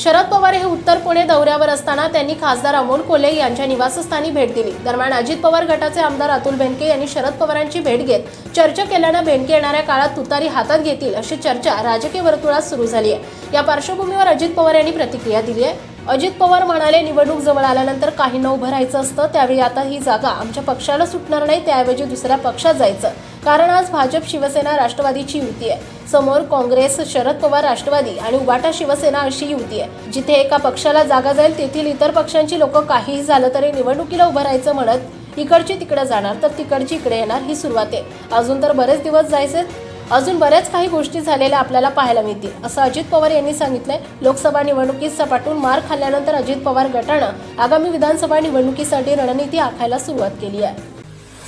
शरद पवार हे उत्तर पुणे दौऱ्यावर असताना त्यांनी खासदार अमोल कोल्हे यांच्या निवासस्थानी भेट दिली. दरम्यान अजित पवार गटाचे आमदार अतुल बेनके यांनी शरद पवारांची भेट घेत चर्चा केल्यानं बेनके येणाऱ्या काळात तुतारी हातात घेतील अशी चर्चा राजकीय वर्तुळात सुरू झाली आहे. या पार्श्वभूमीवर अजित पवार यांनी प्रतिक्रिया दिली आहे. अजित पवार म्हणाले निवडणूक जवळ आल्यानंतर काहींना उभं राहायचं असतं त्यावेळी आता ही जागा आमच्या पक्षाला सुटणार नाही त्याऐवजी दुसऱ्या पक्षात जायचं. कारण आज भाजप शिवसेना राष्ट्रवादीची युती आहे. समोर काँग्रेस शरद पवार राष्ट्रवादी आणि उबाटा शिवसेना अशी युती आहे. जिथे एका पक्षाला जागा जाईल तेथील इतर पक्षांची लोक काहीही झालं तरी निवडणुकीला उभं राहायचं म्हणत इकडची तिकडे जाणार तर तिकडची इकडे येणार ही सुरुवात आहे. अजून तर बरेच दिवस जायचे अजून बऱ्याच काही गोष्टी झालेल्या आपल्याला पाहायला मिळतील असं अजित पवार यांनी सांगितलंय. लोकसभा निवडणुकीत सपाटून मार खाल्ल्यानंतर अजित पवार गटानं आगामी विधानसभा निवडणुकीसाठी रणनीती आखायला सुरुवात केली आहे.